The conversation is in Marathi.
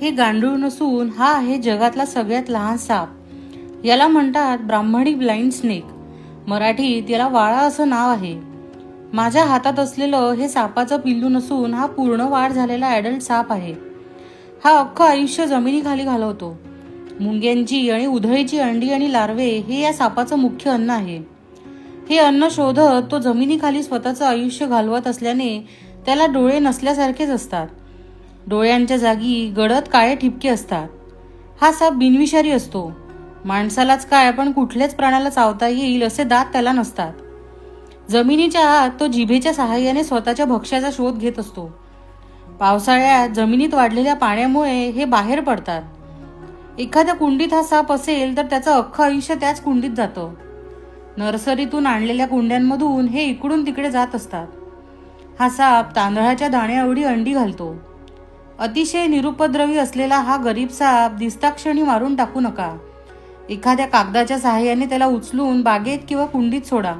हे गांडूळ नसून हा आहे जगातला सगळ्यात लहान साप. याला म्हणतात ब्राह्मणी ब्लाइंड स्नेक. मराठीत याला वाळा असं नाव आहे. माझ्या हातात असलेलं हे सापाचं पिल्लू नसून हा पूर्ण वाढ झालेला ॲडल्ट साप आहे. हा अख्खं आयुष्य जमिनीखाली घालवतो. मुंग्यांची आणि उधळीची अंडी आणि लार्वे हे या सापाचं मुख्य अन्न आहे. हे अन्न शोधत तो जमिनीखाली स्वतःचं आयुष्य घालवत असल्याने त्याला डोळे नसल्यासारखेच असतात. डोळ्यांच्या जागी गडद काळे ठिपके असतात. हा साप बिनविषारी असतो. माणसालाच काय पण कुठल्याच प्राण्याला चावता येईल असे दात त्याला नसतात. जमिनीच्या आत तो जिभेच्या सहाय्याने स्वतःच्या भक्ष्याचा शोध घेत असतो. पावसाळ्यात जमिनीत वाढलेल्या पाण्यामुळे हे बाहेर पडतात. एखाद्या कुंडीत हा साप असेल तर त्याचं अख्खं आयुष्य त्याच कुंडीत जातं. नर्सरीतून आणलेल्या कुंड्यांमधून हे इकडून तिकडे जात असतात. हा साप तांदळाच्या दाण्याएवढी अंडी घालतो. अतिशय निरुपद्रवी असलेला हा गरीब साप दिसताक्षणी मारून टाकू नका. एखाद्या कागदाच्या सहाय्याने त्याला उचलून बागेत किंवा कुंडीत सोडा.